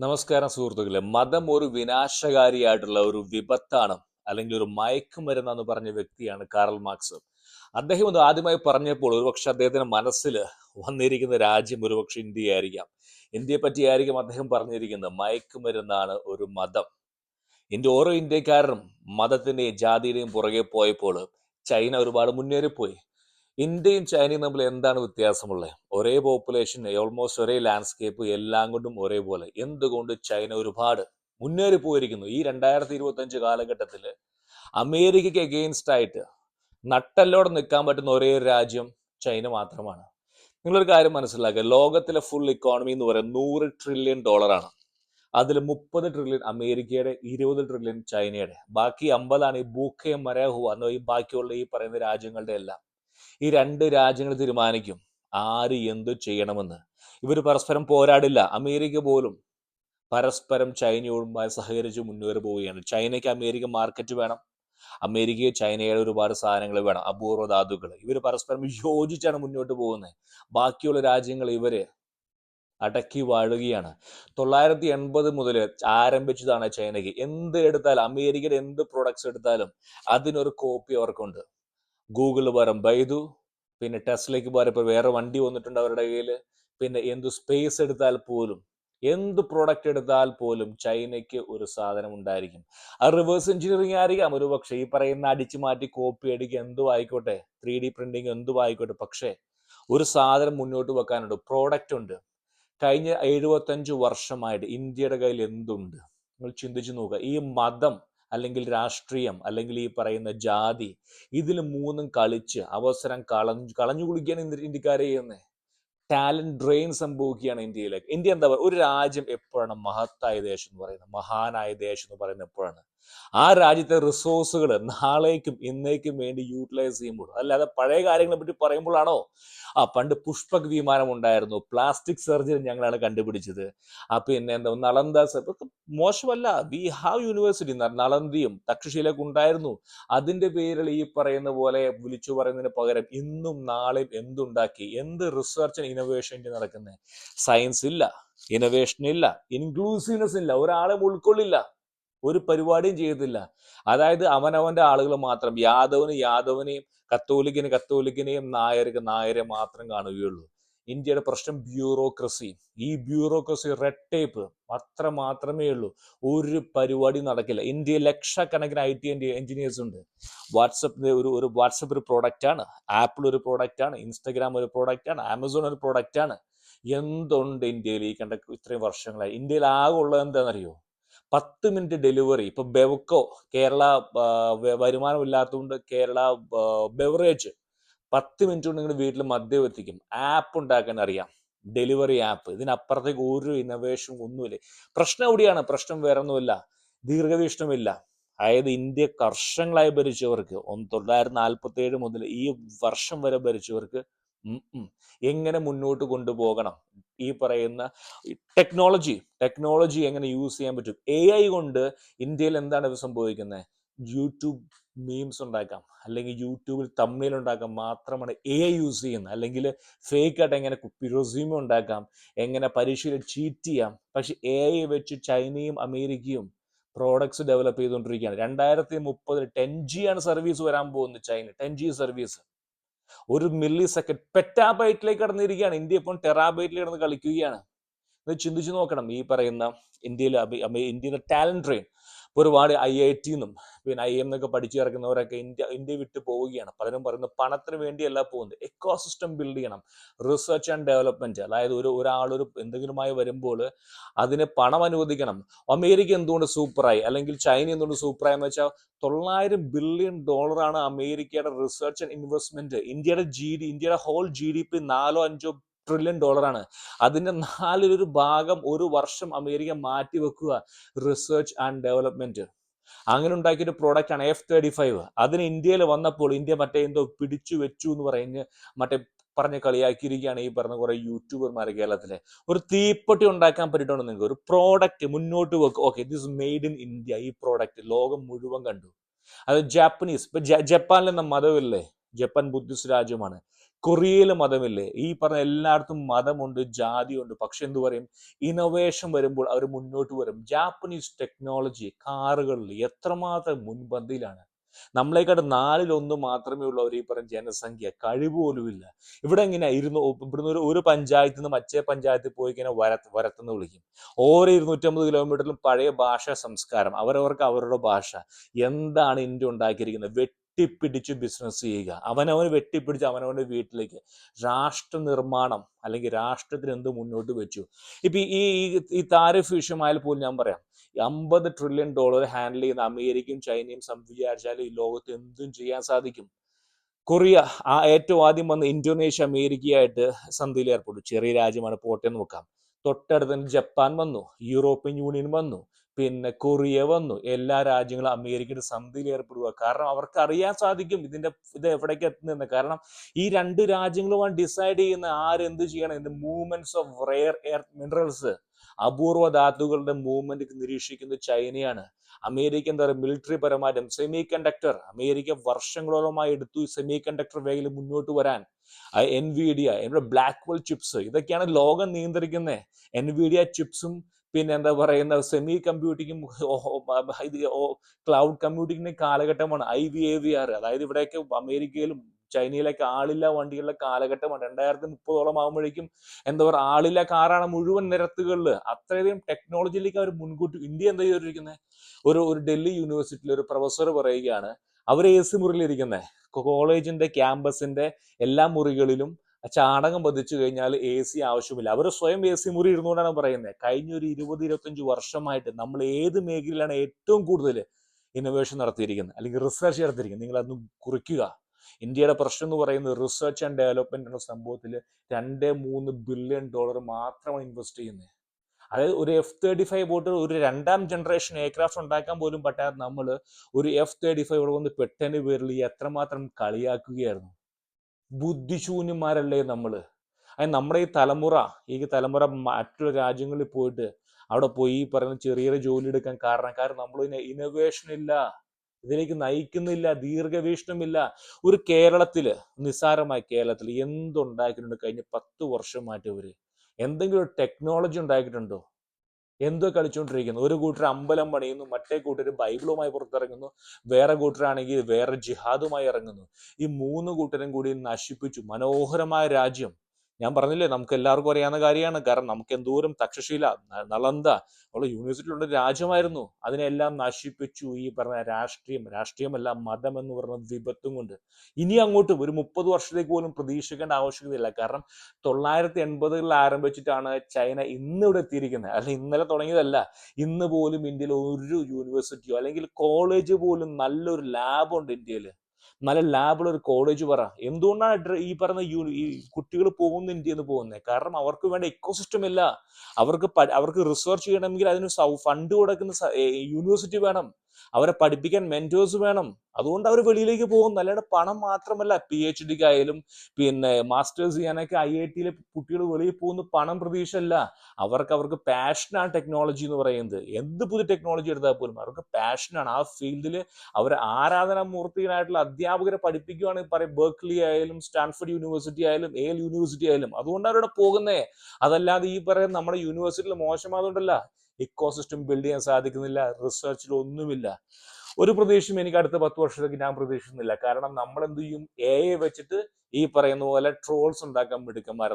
നമസ്കാരം സുഹൃത്തുക്കളെ. മതം ഒരു വിനാശകാരിയായിട്ടുള്ള ഒരു വിപത്താണ് അല്ലെങ്കിൽ ഒരു മയക്കുമരുന്നെന്ന് പറഞ്ഞ വ്യക്തിയാണ് കാറൽ മാർക്സ്. അദ്ദേഹം ഒന്ന് ആദ്യമായി പറഞ്ഞപ്പോൾ ഒരുപക്ഷെ അദ്ദേഹത്തിന്റെ മനസ്സിൽ വന്നിരിക്കുന്ന രാജ്യം ഒരുപക്ഷെ ഇന്ത്യയായിരിക്കാം ഇന്ത്യയെ പറ്റിയായിരിക്കും അദ്ദേഹം പറഞ്ഞിരിക്കുന്നത് മയക്കുമരുന്നാണ് ഒരു മതം. ഇന്ത്യ ഓരോ ഇന്ത്യക്കാരനും മതത്തിന്റെയും ജാതിയുടെയും പുറകെ പോയപ്പോൾ ചൈന ഒരുപാട് മുന്നേറിപ്പോയി. ഇന്ത്യയും ചൈനയും തമ്മിൽ എന്താണ് വ്യത്യാസമുള്ളത്? ഒരേ പോപ്പുലേഷൻ ഓൾമോസ്റ്റ് ഒരേ ലാൻഡ്സ്കേപ്പ് എല്ലാം കൊണ്ടും ഒരേപോലെ. എന്തുകൊണ്ട് ചൈന ഒരുപാട് മുന്നേറി പോയിരിക്കുന്നു? ഈ രണ്ടായിരത്തി ഇരുപത്തി അഞ്ച് കാലഘട്ടത്തിൽ അമേരിക്കയ്ക്ക് എഗെയിൻസ്റ്റ് ആയിട്ട് നട്ടല്ലോടെ നിൽക്കാൻ പറ്റുന്ന ഒരേ രാജ്യം ചൈന മാത്രമാണ്. നിങ്ങളൊരു കാര്യം മനസ്സിലാക്കുക. ലോകത്തിലെ ഫുൾ ഇക്കോണമി എന്ന് പറയുന്നത് നൂറ് ട്രില്യൺ ഡോളറാണ് അതിൽ മുപ്പത് ട്രില്യൺ അമേരിക്കയുടെ ഇരുപത് ട്രില്യൺ ചൈനയുടെ. ബാക്കി അമ്പതാണ് ഈ ബൂക്കയും മരഹുവ ഈ ബാക്കിയുള്ള ഈ പറയുന്ന രാജ്യങ്ങളുടെ എല്ലാം. ഈ രണ്ട് രാജ്യങ്ങൾ തീരുമാനിക്കും. ആര് എന്തു ചെയ്യണമെന്ന്. ഇവർ പരസ്പരം പോരാടില്ല. അമേരിക്ക പോലും പരസ്പരം ചൈനയോടുമായി സഹകരിച്ച് മുന്നേറി പോവുകയാണ്. ചൈനയ്ക്ക് അമേരിക്ക മാർക്കറ്റ് വേണം. അമേരിക്കയെ ചൈനയുടെ ഒരുപാട് സാധനങ്ങൾ വേണം. അപൂർവ ധാതുക്കൾ. ഇവർ പരസ്പരം യോജിച്ചാണ് മുന്നോട്ട് പോകുന്നത്. ബാക്കിയുള്ള രാജ്യങ്ങൾ ഇവർ അടക്കി വാഴുകയാണ്. തൊള്ളായിരത്തി എൺപത് മുതൽ ആരംഭിച്ചതാണ് ചൈനയ്ക്ക്. എന്ത് എടുത്താലും അമേരിക്കയുടെ എന്ത് പ്രൊഡക്ട്സ് എടുത്താലും അതിനൊരു കോപ്പി അവർക്കുണ്ട്. ഗൂഗിൾ പകരം ബൈദു പിന്നെ ടെസ്ലയ്ക്ക് പകരം ഇപ്പോൾ വേറെ വണ്ടി വന്നിട്ടുണ്ട് അവരുടെ കയ്യിൽ പിന്നെ എന്ത് സ്പേസ് എടുത്താൽ പോലും എന്ത് പ്രോഡക്റ്റ് എടുത്താൽ പോലും ചൈനയ്ക്ക് ഒരു സാധനം ഉണ്ടായിരിക്കും. അത് റിവേഴ്സ് എഞ്ചിനീയറിംഗ് ആയിരിക്കാം. ഒരു പക്ഷേ ഈ പറയുന്ന അടിച്ചു മാറ്റി കോപ്പി അടിക്കുക എന്തും ആയിക്കോട്ടെ ത്രീ ഡി പ്രിന്റിങ് എന്തും ആയിക്കോട്ടെ. പക്ഷേ ഒരു സാധനം മുന്നോട്ട് വെക്കാനുണ്ട്. പ്രോഡക്റ്റ് ഉണ്ട്. കഴിഞ്ഞ എഴുപത്തഞ്ച് വർഷമായിട്ട് ഇന്ത്യയുടെ കയ്യിൽ എന്തുണ്ട്? നിങ്ങൾ ചിന്തിച്ചു നോക്കുക. ഈ മതം അല്ലെങ്കിൽ രാഷ്ട്രീയം അല്ലെങ്കിൽ ഈ പറയുന്ന ജാതി ഇതിൽ മൂന്നും കളിച്ച് അവസരം കളഞ്ഞു കളഞ്ഞു കുളിക്കാൻ ഇന്ത്യക്കാരെ ചെയ്യുന്നത് ടാലന്റ് ഡ്രെയിൻ സംഭവിക്കുകയാണ് ഇന്ത്യയിലേക്ക്. ഇന്ത്യ എന്താ പറയുക? ഒരു രാജ്യം എപ്പോഴാണ് മഹത്തായ ദേശം എന്ന് പറയുന്നത്? മഹാനായ ദേശം എന്ന് പറയുന്നത് എപ്പോഴാണ്? ആ രാജ്യത്തെ റിസോഴ്സുകൾ നാളേക്കും ഇന്നേക്കും വേണ്ടി യൂട്ടിലൈസ് ചെയ്യുമ്പോൾ അല്ലാതെ പഴയ കാര്യങ്ങളെ പറ്റി പറയുമ്പോഴാണോ? ആ പണ്ട് പുഷ്പക് വിമാനം ഉണ്ടായിരുന്നു. പ്ലാസ്റ്റിക് സർജറി ഞങ്ങളാണ് കണ്ടുപിടിച്ചത്. ആ പിന്നെ എന്താ നളന്ദ മോശമല്ല. വി ഹാവ് യൂണിവേഴ്സിറ്റി നളന്ദിയും തക്ഷശീലൊക്കെ ഉണ്ടായിരുന്നു. അതിന്റെ പേരിൽ ഈ പറയുന്ന പോലെ വിളിച്ചു പറയുന്നതിന് പകരം ഇന്നും നാളെയും എന്തുണ്ടാക്കി? എന്ത് റിസർച്ച് ആൻഡ് ഇന്നോവേഷൻ നടക്കുന്നത് സയൻസ് ഇല്ല ഇന്നോവേഷൻ ഇല്ല ഇൻക്ലൂസീവ്നെസ് ഇല്ല ഒരാളെ ഉൾക്കൊള്ളില്ല. ഒരു പരിപാടിയും ചെയ്തില്ല. അതായത് അവനവന്റെ ആളുകൾ മാത്രം യാദവന് യാദവനെയും കത്തോലിക്കിന് കത്തോലിക്കിനെയും നായർക്ക് നായരെ മാത്രം കാണുകയുള്ളൂ. ഇന്ത്യയുടെ പ്രശ്നം ബ്യൂറോക്രസി. ഈ ബ്യൂറോക്രസി റെഡ് ടേപ്പ് അത്ര മാത്രമേ ഉള്ളൂ. ഒരു പരിപാടി നടക്കില്ല. ഇന്ത്യയിൽ ലക്ഷക്കണക്കിന് ഐ ടി എഞ്ചിനീയേഴ്സ് ഉണ്ട്. വാട്സപ്പ് ഒരു ഒരു വാട്സപ്പ് ഒരു പ്രോഡക്റ്റ് ആണ് ആപ്പിൾ ഒരു പ്രോഡക്റ്റ് ആണ് ഇൻസ്റ്റഗ്രാം ഒരു പ്രോഡക്റ്റ് ആണ് ആമസോൺ ഒരു പ്രോഡക്റ്റ് ആണ് എന്തുണ്ട് ഇന്ത്യയിൽ ഈ കണ്ട ഇത്രയും വർഷങ്ങളായി? ഇന്ത്യയിൽ ആകെ ഉള്ളത് എന്താണെന്നറിയോ? പത്ത് മിനിറ്റ് ഡെലിവറി. ഇപ്പൊ ബെവക്കോ കേരള വരുമാനമില്ലാത്തതുകൊണ്ട് കേരള ബെവറേജ് പത്ത് മിനിറ്റ് കൊണ്ട് നിങ്ങൾ വീട്ടിൽ മദ്യം എത്തിക്കും. ആപ്പ് ഉണ്ടാക്കാൻ അറിയാം. ഡെലിവറി ആപ്പ് ഇതിനപ്പുറത്തേക്ക് ഒരു ഇന്നോവേഷൻ ഒന്നുമില്ല. പ്രശ്നം എവിടെയാണ്? പ്രശ്നം വേറെ ഒന്നുമില്ല. ദീർഘവീക്ഷണമില്ല. അതായത് ഇന്ത്യ വർഷങ്ങളായി ഭരിച്ചവർക്ക് തൊള്ളായിരത്തി നാൽപ്പത്തി ഏഴ് മുതൽ ഈ വർഷം വരെ ഭരിച്ചവർക്ക് എങ്ങനെ മുന്നോട്ട് കൊണ്ടുപോകണം? ഈ പറയുന്ന ടെക്നോളജി ടെക്നോളജി എങ്ങനെ യൂസ് ചെയ്യാൻ പറ്റും? എ ഐ കൊണ്ട് ഇന്ത്യയിൽ എന്താണ് സംഭവിക്കുന്നത് യൂട്യൂബ് മീംസ് ഉണ്ടാക്കാം. അല്ലെങ്കിൽ യൂട്യൂബിൽ തമ്മിൽ ഉണ്ടാക്കാം മാത്രമാണ് എ ഐ യൂസ് ചെയ്യുന്നത് അല്ലെങ്കിൽ ഫേക്ക് ആയിട്ട് എങ്ങനെ റെസ്യൂമ ഉണ്ടാക്കാം? എങ്ങനെ പരീക്ഷയിൽ ചീറ്റ് ചെയ്യാം? പക്ഷെ എ ഐ വെച്ച് ചൈനയും അമേരിക്കയും പ്രോഡക്ട്സ് ഡെവലപ്പ് ചെയ്തുകൊണ്ടിരിക്കുകയാണ്. രണ്ടായിരത്തി മുപ്പതിൽ ടെൻ ജി ആണ് സർവീസ് വരാൻ പോകുന്നത് ചൈന. ടെൻ ജി സർവീസ് ഒരു മില്ലി സെക്കൻഡ് പെറ്റാബൈറ്റിലേക്ക് കടന്നിരിക്കുകയാണ്. ഇന്ത്യ ഇപ്പോൾ ടെറാബൈറ്റിൽ കിടന്ന് കളിക്കുകയാണ്. ഇത് ചിന്തിച്ചു നോക്കണം. ഈ പറയുന്ന ഇന്ത്യയിൽ ഇന്ത്യയിലെ ടാലന്റ് ട്രെയിൻ ഇപ്പോൾ ഒരുപാട് ഐ ഐ ടി നിന്നും പിന്നെ ഐ എം എന്നൊക്കെ പഠിച്ചു ഇറക്കുന്നവരൊക്കെ ഇന്ത്യ ഇന്ത്യ വിട്ട് പോവുകയാണ്. പലരും പറയുന്നത് പണത്തിന് വേണ്ടിയല്ല പോകുന്നത്. എക്കോസിസ്റ്റം ബിൽഡ് ചെയ്യണം. റിസർച്ച് ആൻഡ് ഡെവലപ്മെന്റ് അതായത് ഒരു ഒരാളൊരു എന്തെങ്കിലുമായി വരുമ്പോൾ അതിന് പണം അനുവദിക്കണം. അമേരിക്ക എന്തുകൊണ്ട് സൂപ്പറായി? അല്ലെങ്കിൽ ചൈന എന്തുകൊണ്ട് സൂപ്പറായി എന്ന് വെച്ചാൽ തൊള്ളായിരം ബില്യൺ ഡോളറാണ് അമേരിക്കയുടെ റിസർച്ച് ആൻഡ് ഇൻവെസ്റ്റ്മെന്റ് ഇന്ത്യയുടെ ജി ഡി ഇന്ത്യയുടെ ഹോൾ ജി ഡി പി നാലോ അഞ്ചോ ട്രില്യൺ ഡോളറാണ് അതിന്റെ നാലിലൊരു ഭാഗം ഒരു വർഷം അമേരിക്ക മാറ്റി വെക്കുക റിസർച്ച് ആൻഡ് ഡെവലപ്മെന്റ് അങ്ങനെ ഉണ്ടാക്കിയൊരു പ്രോഡക്റ്റ് ആണ് എഫ് തേർട്ടി ഫൈവ് അതിന് ഇന്ത്യയിൽ വന്നപ്പോൾ ഇന്ത്യ മറ്റേ എന്തോ പിടിച്ചു വെച്ചു എന്ന് പറഞ്ഞ് മറ്റേ പറഞ്ഞ് കളിയാക്കിയിരിക്കുകയാണ് ഈ പറഞ്ഞ കുറെ യൂട്യൂബർമാർ കേരളത്തിലെ. ഒരു തീപ്പെട്ടി ഉണ്ടാക്കാൻ പറ്റിയിട്ടുണ്ട് നിങ്ങൾക്ക്. ഒരു പ്രോഡക്റ്റ് മുന്നോട്ട് വെക്കുക okay this made in India ഈ പ്രോഡക്റ്റ് ലോകം മുഴുവൻ കണ്ടു. അത് ജാപ്പനീസ് ഇപ്പൊ ജപ്പാനിൽ എന്ന മതമില്ലേ? ജപ്പാൻ ബുദ്ധിസ്റ്റ് രാജ്യമാണ്. കൊറിയയിൽ മതമില്ലേ? ഈ പറഞ്ഞ എല്ലായിടത്തും മതമുണ്ട് ജാതിയുണ്ട്. പക്ഷെ എന്തു പറയും? ഇന്നോവേഷൻ വരുമ്പോൾ അവർ മുന്നോട്ട് വരും. ജാപ്പനീസ് ടെക്നോളജി കാറുകളിൽ എത്രമാത്രം മുൻപന്തിയിലാണ്. നമ്മളെക്കാട്ട് നാലിലൊന്ന് മാത്രമേ ഉള്ളൂ അവർ ഈ പറഞ്ഞ ജനസംഖ്യ. കഴിവ് പോലുമില്ല ഇവിടെ എങ്ങനെയാ? ഇരുന്ന് ഇവിടുന്ന് ഒരു ഒരു പഞ്ചായത്തിൽ നിന്ന് മറ്റേ പഞ്ചായത്തിൽ പോയി ഇങ്ങനെ വര വരത്തെന്ന് വിളിക്കും. ഓരോ ഇരുന്നൂറ്റമ്പത് കിലോമീറ്ററിലും പഴയ ഭാഷാ സംസ്കാരം. അവരവർക്ക് അവരുടെ ഭാഷ. എന്താണ് ഇന്ത്യ ഉണ്ടാക്കിയിരിക്കുന്നത്? വെട്ടിപ്പിടിച്ച് ബിസിനസ് ചെയ്യുക. അവനവന് വെട്ടിപ്പിടിച്ച് അവനവന്റെ വീട്ടിലേക്ക് രാഷ്ട്ര നിർമ്മാണം അല്ലെങ്കിൽ രാഷ്ട്രത്തിന് എന്ത് മുന്നോട്ട് വെച്ചു. ഇപ്പം ഈ ഈ- താരിഫ് വിഷയമായാൽ പോലും ഞാൻ പറയാം. അമ്പത് ട്രില്യൺ ഡോളർ ഹാൻഡിൽ ചെയ്യുന്ന അമേരിക്കയും ചൈനയും സംവിചാരിച്ചാൽ ഈ ലോകത്ത് എന്തും ചെയ്യാൻ സാധിക്കും. കൊറിയ ആ ഏറ്റവും ആദ്യം വന്ന് ഇന്തോനേഷ്യ അമേരിക്കയായിട്ട് സന്ധിയിൽ ഏർപ്പെട്ടു. ചെറിയ രാജ്യമാണ്. പോട്ടെന്ന് നോക്കാം. തൊട്ടടുത്ത് ജപ്പാൻ വന്നു. യൂറോപ്യൻ യൂണിയൻ വന്നു. പിന്നെ കൊറിയ വന്നു. എല്ലാ രാജ്യങ്ങളും അമേരിക്കയുടെ സന്ധിയിൽ ഏർപ്പെടുക. കാരണം അവർക്ക് അറിയാൻ സാധിക്കും ഇതിന്റെ ഇത് എവിടേക്ക് എത്തുന്നതെന്ന്. കാരണം ഈ രണ്ട് രാജ്യങ്ങളുമാണ് ഡിസൈഡ് ചെയ്യുന്ന ആരെന്ത് ചെയ്യണം? ഇതിന്റെ movements of rare earth minerals അപൂർവ ധാതുക്കളുടെ മൂവ്മെന്റ് നിരീക്ഷിക്കുന്നത് ചൈനയാണ്. അമേരിക്ക എന്താ പറയുക? മിലിറ്ററി പരമായിട്ടും സെമി കണ്ടക്ടർ അമേരിക്ക വർഷങ്ങളോളമായി എടുത്തു സെമി കണ്ടക്ടർ മേഖല മുന്നോട്ട് വരാൻ. എൻവിഡിയ ബ്ലാക്ക് ഹോൾ ചിപ്സ് ഇതൊക്കെയാണ് ലോകം നിയന്ത്രിക്കുന്നത്. എൻവിഡിയ ചിപ്സും പിന്നെ എന്താ പറയുന്ന സെമി കമ്പ്യൂട്ടിങ്ങും ഇത് ക്ലൗഡ് കമ്പ്യൂട്ടിങ്ങിന്റെ കാലഘട്ടമാണ്. I V A V R അതായത് ഇവിടെയൊക്കെ അമേരിക്കയിലും ചൈനയിലൊക്കെ ആളില്ല വണ്ടികളുടെ കാലഘട്ടമാണ്. രണ്ടായിരത്തി മുപ്പതോളം ആകുമ്പോഴേക്കും എന്താ പറയുക ആളില്ല കാറാണ് മുഴുവൻ നിരത്തുകളിൽ അത്രയധികം ടെക്നോളജിയിലേക്ക് അവർ മുൻകൂട്ടി ഇന്ത്യ എന്താ ചെയ്തിരിക്കുന്നത് ഒരു ഒരു ഡൽഹി യൂണിവേഴ്സിറ്റിയിൽ ഒരു പ്രൊഫസർ പറയുകയാണ്. അവർ എ സി മുറിയിലിരിക്കുന്നത് കോളേജിന്റെ ക്യാമ്പസിന്റെ എല്ലാ മുറികളിലും ചാണകം പതിച്ചു കഴിഞ്ഞാൽ എ സി ആവശ്യമില്ല. അവർ സ്വയം എ സി മുറി ഇരുന്നുകൊണ്ടാണ് പറയുന്നത് കഴിഞ്ഞ ഒരു ഇരുപത് ഇരുപത്തഞ്ച് വർഷമായിട്ട് നമ്മൾ ഏത് മേഖലയിലാണ് ഏറ്റവും കൂടുതൽ ഇന്നോവേഷൻ നടത്തിയിരിക്കുന്നത്? അല്ലെങ്കിൽ റിസർച്ച് നടത്തിയിരിക്കുന്നത്? നിങ്ങൾ അതൊന്ന് കുറിക്കുക. ഇന്ത്യയുടെ പ്രശ്നം എന്ന് പറയുന്നത് റിസർച്ച് ആൻഡ് ഡെവലപ്മെന്റ് എന്ന സംഭവത്തിൽ രണ്ട് മൂന്ന് ബില്യൺ ഡോളർ മാത്രമാണ് ഇൻവെസ്റ്റ് ചെയ്യുന്നത്. അതായത് ഒരു എഫ് തേർട്ടി ഫൈവ് പോട്ട് ഒരു രണ്ടാം ജനറേഷൻ എയർക്രാഫ്റ്റ് ഉണ്ടാക്കാൻ പോലും പറ്റാതെ നമ്മൾ ഒരു എഫ് തേർട്ടി ഫൈവ് ഇവിടെ വന്ന് പെട്ടെന്ന് പേരിൽ എത്രമാത്രം കളിയാക്കുകയായിരുന്നു. ബുദ്ധിശൂന്യന്മാരല്ലേ നമ്മൾ അതിന് നമ്മുടെ ഈ തലമുറ ഈ തലമുറ മറ്റുള്ള രാജ്യങ്ങളിൽ പോയിട്ട് അവിടെ പോയി പറയുന്ന ചെറിയ ജോലി എടുക്കാൻ കാരണം കാരണം നമ്മൾ ഇന്നോവേഷൻ ഇല്ല ഇതിലേക്ക് നയിക്കുന്നില്ല ദീർഘവീക്ഷണമില്ല. ഒരു കേരളത്തിൽ നിസ്സാരമായ കേരളത്തിൽ എന്തുണ്ടാക്കിയിട്ടുണ്ട്? കഴിഞ്ഞ പത്ത് വർഷമായിട്ട് ഇവർ എന്തെങ്കിലും ഒരു ടെക്നോളജി ഉണ്ടാക്കിയിട്ടുണ്ടോ? എന്തോ കളിച്ചുകൊണ്ടിരിക്കുന്നു ഒരു കൂട്ടർ അമ്പലം പണിയുന്നു മറ്റേ കൂട്ടർ ബൈബിളുമായി പുറത്തിറങ്ങുന്നു വേറെ കൂട്ടരാണെങ്കിൽ വേറെ ജിഹാദുമായി ഇറങ്ങുന്നു. ഈ മൂന്ന് കൂട്ടരും കൂടി നശിപ്പിച്ചു. മനോഹരമായ രാജ്യം. ഞാൻ പറഞ്ഞില്ലേ നമുക്ക് എല്ലാവർക്കും അറിയാവുന്ന കാര്യമാണ്. കാരണം നമുക്ക് എന്തോരം തക്ഷശീല നളന്ത ഉള്ള യൂണിവേഴ്സിറ്റിയിലുള്ള രാജ്യമായിരുന്നു. അതിനെല്ലാം നശിപ്പിച്ചു ഈ പറഞ്ഞ രാഷ്ട്രീയം. രാഷ്ട്രീയമല്ല മതം എന്ന് പറഞ്ഞ വിപത്തും കൊണ്ട്. ഇനി അങ്ങോട്ടും ഒരു മുപ്പത് വർഷത്തേക്ക് പോലും പ്രതീക്ഷിക്കേണ്ട ആവശ്യകതയില്ല. കാരണം തൊള്ളായിരത്തി എൺപതുകളിൽ ആരംഭിച്ചിട്ടാണ് ചൈന ഇന്ന് ഇവിടെ എത്തിയിരിക്കുന്നത്. അല്ല ഇന്നലെ തുടങ്ങിയതല്ല. ഇന്ന് പോലും ഇന്ത്യയിൽ ഒരു യൂണിവേഴ്സിറ്റിയോ അല്ലെങ്കിൽ കോളേജ് പോലും നല്ലൊരു ലാബുണ്ട് ഇന്ത്യയിൽ നല്ല ലാബുള്ള ഒരു കോളേജ് പറ. എന്തുകൊണ്ടാണ് ഈ പറഞ്ഞ ഈ കുട്ടികൾ പോകുന്ന ഇന്ത്യയിൽ നിന്ന് പോകുന്നത്? കാരണം അവർക്ക് വേണ്ട ഇക്കോസിസ്റ്റം ഇല്ല. അവർക്ക് അവർക്ക് റിസർച്ച് ചെയ്യണമെങ്കിൽ അതിന് ഫണ്ട് കൊടുക്കുന്ന യൂണിവേഴ്സിറ്റി വേണം. അവരെ പഠിപ്പിക്കാൻ മെന്റേഴ്സ് വേണം. അതുകൊണ്ട് അവർ വെളിയിലേക്ക് പോകുന്നു. അല്ലാണ്ട് പണം മാത്രമല്ല പി എച്ച് ഡിക്ക് ആയാലും പിന്നെ മാസ്റ്റേഴ്സ് ചെയ്യാനൊക്കെ ഐ ഐ ടിയിലെ കുട്ടികൾ വെളിയിൽ പോകുന്നു പണം പ്രതീക്ഷയല്ല. അവർക്ക് അവർക്ക് പാഷനാണ് ടെക്നോളജി എന്ന് പറയുന്നത്. എന്ത് പുതിയ ടെക്നോളജി എടുത്താൽ പോലും അവർക്ക് പാഷനാണ് ആ ഫീൽഡിൽ അവർ ആരാധനാമൂർത്തികളായിട്ടുള്ള അധ്യാപകരെ പഠിപ്പിക്കുകയാണെങ്കിൽ പറയും ബേർക്ക്ലി ആയാലും സ്റ്റാൻഫോർഡ് യൂണിവേഴ്സിറ്റി ആയാലും ഏൽ യൂണിവേഴ്സിറ്റി ആയാലും. അതുകൊണ്ട് അവരവിടെ പോകുന്നേ. അതല്ലാതെ ഈ പറയുന്ന നമ്മുടെ യൂണിവേഴ്സിറ്റിയിൽ മോശമായതുകൊണ്ടല്ല. ഇക്കോസിസ്റ്റം ബിൽഡ് ചെയ്യാൻ സാധിക്കുന്നില്ല റിസർച്ചിൽ ഒന്നുമില്ല. ഒരു പ്രതീക്ഷയും എനിക്ക് അടുത്ത പത്ത് വർഷത്തേക്ക് ഞാൻ പ്രതീക്ഷിക്കുന്നില്ല. കാരണം നമ്മൾ എന്ത് ചെയ്യും എ വെച്ചിട്ട് ഈ പറയുന്ന പോലെ ട്രോൾസ് ഉണ്ടാക്കാൻ മിടുക്കന്മാർ